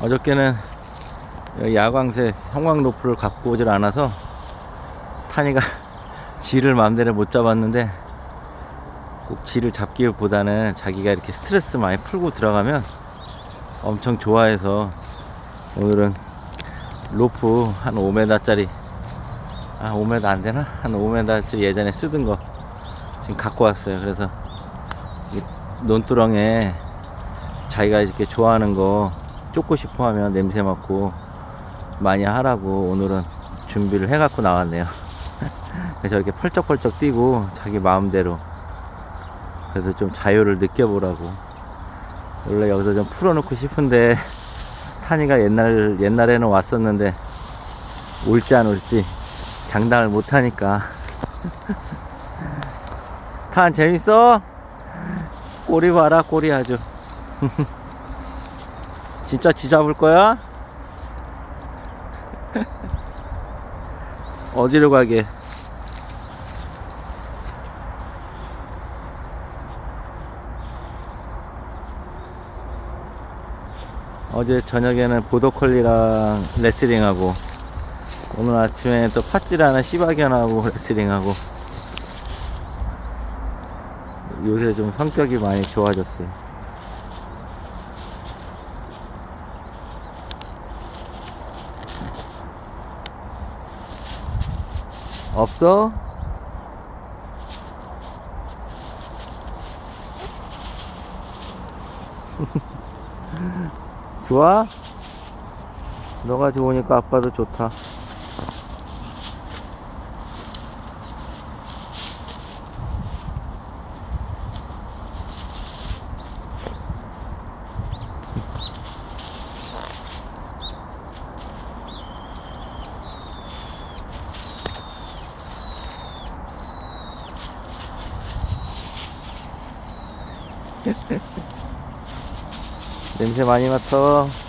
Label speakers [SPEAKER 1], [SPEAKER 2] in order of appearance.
[SPEAKER 1] 어저께는 야광색 형광 로프를 갖고 오질 않아서 탄이가 지를 마음대로 못 잡았는데 꼭 지를 잡기보다는 자기가 이렇게 스트레스 많이 풀고 들어가면 엄청 좋아해서 오늘은 로프 한 5m짜리 아 5m 안 되나? 한 5m짜리 예전에 쓰던 거 지금 갖고 왔어요 그래서 이 논두렁에 자기가 이렇게 좋아하는 거 쫓고 싶어 하면 냄새 맡고 많이 하라고 오늘은 준비를 해 갖고 나왔네요. 그래서 이렇게 펄쩍펄쩍 뛰고 자기 마음대로 그래서 좀 자유를 느껴보라고. 원래 여기서 좀 풀어놓고 싶은데 탄이가 옛날 옛날에는 왔었는데 올지 안 올지 장담을 못 하니까. 탄 재밌어? 꼬리 봐라 꼬리 아주 진짜 지 잡을 거야? 어디로 가게? 어제 저녁에는 보더콜리랑 레슬링하고 오늘 아침에 또 팥질하는 시바견하고 레슬링하고 요새 좀 성격이 많이 좋아졌어요. 없어? 좋아? 너가 좋으니까 아빠도 좋다. 냄새 많이 맡아.